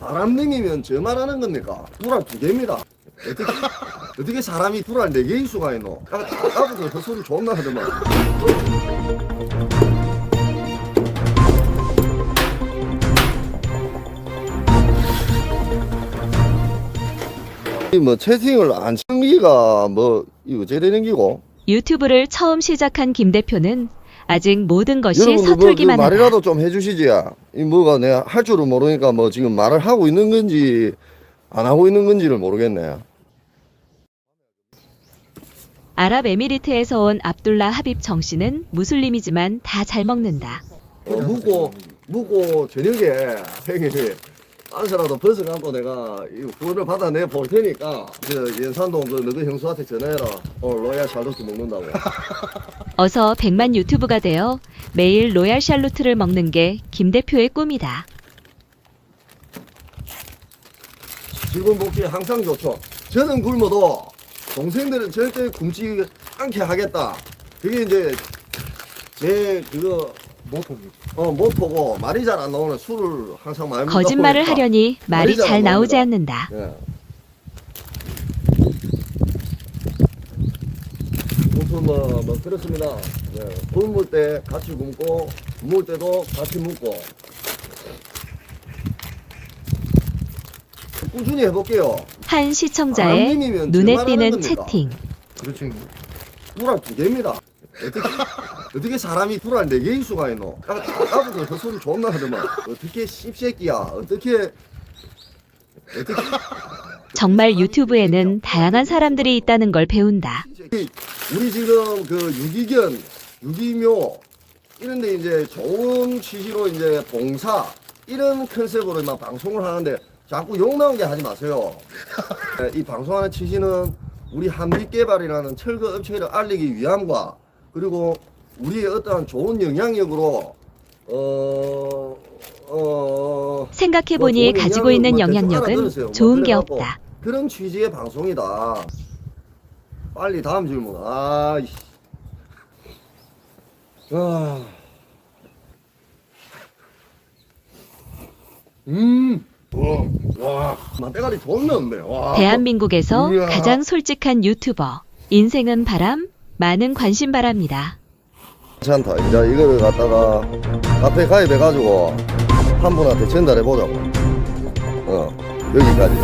바람님이면 저 말하는 겁니까? 불알 두 개입니다. 어떻게, 어떻게 사람이 불알 네 개일 수가 있노? 아, 아까부터 그 소리 존나 하더만. 뭐 채팅을 안 참기가 뭐 이거 되는 기고? 유튜브를 처음 시작한 김 대표는 아직 모든 것이 여러분 뭐, 그 서툴기만. 말이라도 좀 해주시지. 이 뭐가 내가 할 줄을 모르니까 뭐 지금 말을 하고 있는 건지 안 하고 있는 건지를 모르겠네. 아랍에미리트에서 온 압둘라 하빕 정 씨는 무슬림이지만 다 잘 먹는다. 어, 묵고 묵고 저녁에 형이 안서라도 벗어갖고 내가 이 구원을 받아내 볼 테니까 저 연산동 그 너희 형수한테 전화해라. 오늘 로얄 샬롯도 먹는다고. 어서 100만 유튜브가 되어 매일 로얄 샬루트를 먹는 게 김 대표의 꿈이다. 즐거운 복지 항상 좋죠. 저는 굶어도 동생들은 절대 굶지 않게 하겠다. 그게 이제 제 그거 모토입니다. 어 모토고 말이 잘 안 나오는 술을 항상 많이 먹다 거짓말을 보니까. 하려니 말이 말이 잘잘안 나오지. 않는다. 예. 무슨 뭐, 뭐 그렇습니다. 예. 굶을 때 같이 굶고 굶을 때도 같이 굶고 꾸준히 해볼게요. 한 시청자의 눈에 저 띄는 말하는 겁니까? 채팅. 그렇죠. 불알 두 개입니다. 어떻게 사람이 불알 네 개일 수가 있노? 아, 아까부터 그 소리 존나 하더만. 어떻게 씹새끼야? 어떻게 어떻게 정말 유튜브에는 다양한 사람들이 있다는 걸 배운다. 우리 지금 그 유기견, 유기묘 이런데 이제 좋은 취지로 이제 봉사 이런 컨셉으로 막 방송을 하는데 자꾸 욕 나오게 하지 마세요. 네, 이 방송하는 취지는 우리 한빛 개발이라는 철거 업체를 알리기 위함과 그리고 우리의 어떠한 좋은 영향력으로 어, 어, 생각해보니 뭐 가지고 있는 영향력은. 뭐 좋은 게 없다. 그런 취지의 방송이다. 빨리 다음 질문. 아이씨. 아. 음. 와. 와. 나 때가리 존나 없네. 와. 대한민국에서 이야. 가장 솔직한 유튜버. 인생은 바람, 많은 관심 바랍니다. 괜찮다. 이제 이거를 갖다가 카페 가입해가지고 한 분한테 전달해보자고. 어. 여기까지.